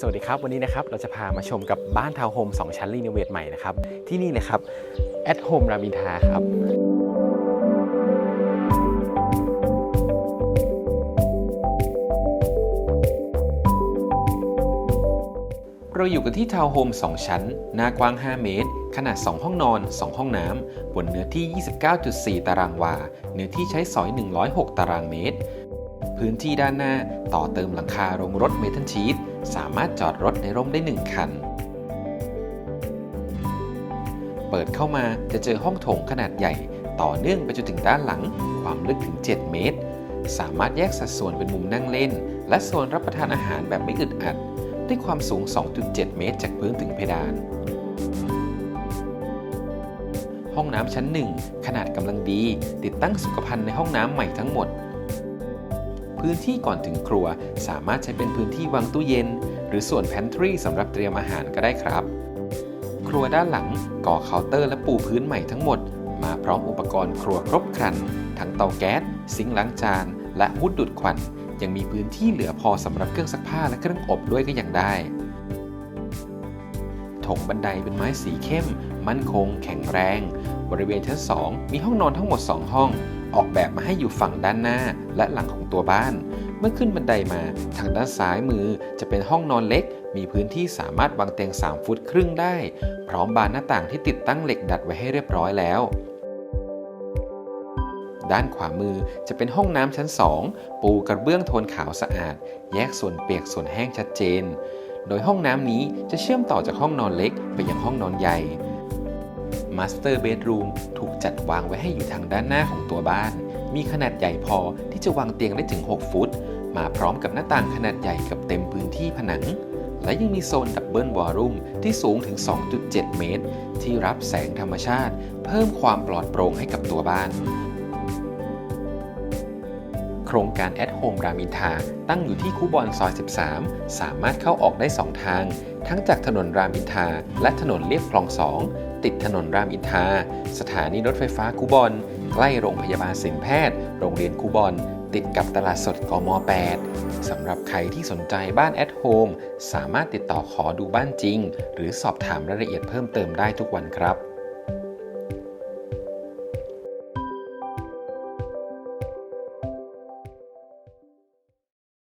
สวัสดีครับ วันนี้นะครับเราจะพามาชมกับบ้านทาวน์โฮม2 ชั้นรีโนเวทใหม่นะครับ ที่นี่เลยครับ at home รามินทาครับเราอยู่กันที่ทาวน์โฮม 2 ชั้น หน้ากว้าง 5 เมตร ขนาด 2 ห้องนอน 2 ห้องน้ำ บนเนื้อที่ 29.4 ตารางวา เนื้อที่ใช้สอย 106 ตารางเมตร พื้นที่ด้านหน้าต่อเติมหลังคาโรงรถเมทัลชีตสามารถจอดรถในร่มได้ 1 คัน เปิดเข้ามาจะเจอห้องโถงขนาดใหญ่ ต่อเนื่องไปจนถึงด้านหลัง ความลึกถึง 7 เมตร สามารถแยกสัดส่วนเป็นมุมนั่งเล่น และโซนรับประทานอาหารแบบไม่อึดอัด ด้วยความสูง 2.7 เมตร จากพื้นถึงเพดานห้องน้ำชั้น1ขนาดกำลังดี ติดตั้งสุขภัณฑ์ในห้องน้ำใหม่ทั้งหมด พื้นที่ก่อนถึงครัว สามารถใช้เป็นพื้นที่วางตู้เย็น หรือส่วนแพนทรีสำหรับเตรียมอาหารก็ได้ครับ ครัวด้านหลังก่อเคาน์เตอร์และปูพื้นใหม่ทั้งหมด มาพร้อมอุปกรณ์ครัวครบครัน ทั้งเตาแก๊สซิงค์ล้างจาน และฮุดดูดควันยังมีพื้นที่เหลือพอสำหรับเครื่องซักผ้าและเครื่องอบด้วยก็ยังได้ถงบันไดเป็นไม้สีเข้ม มั่นคง แข็งแรง บริเวณชั้น 2 มีห้องนอนทั้งหมด 2 ห้อง ออกแบบมาให้อยู่ฝั่งด้านหน้าและหลังของตัวบ้าน เมื่อขึ้นบันไดมาทางด้านซ้ายมือจะเป็นห้องนอนเล็ก มีพื้นที่สามารถวางเตียง 3 ฟุตครึ่งได้ พร้อมบานหน้าต่างที่ติดตั้งเหล็กดัดไว้ให้เรียบร้อยแล้วด้านขวามือจะเป็นห้องน้ำชั้น 2 ปูกระเบื้องโทนขาวสะอาด แยกส่วนเปียกส่วนแห้งชัดเจน โดยห้องน้ำนี้จะเชื่อมต่อจากห้องนอนเล็กไปยังห้องนอนใหญ่ มาสเตอร์เบดรูมถูกจัดวางไว้ให้อยู่ทางด้านหน้าของตัวบ้าน มีขนาดใหญ่พอที่จะวางเตียงได้ถึง 6 ฟุต มาพร้อมกับหน้าต่างขนาดใหญ่กับเต็มพื้นที่ผนัง และยังมีโซนดับเบิลวอลลุ่มที่สูงถึง 2.7 เมตร ที่รับแสงธรรมชาติ เพิ่มความปลอดโปร่งให้กับตัวบ้านโครงการ at home รามินทาตั้งอยู่ที่คูบอนซอย 13 สามารถเข้าออกได้ 2 ทาง ทั้งจากถนนรามินทาและถนนเลียบคลอง 2 ติดถนนรามอินทราสถานีรถไฟฟ้าคูบอน ใกล้โรงพยาบาลศิลแพทย์ โรงเรียนคูบอน ติดกับตลาดสดกม 8 สำหรับใครที่สนใจบ้านแอดโฮมสามารถติดต่อขอดูบ้านจริง หรือสอบถามรายละเอียดเพิ่มเติมได้ทุกวันครับ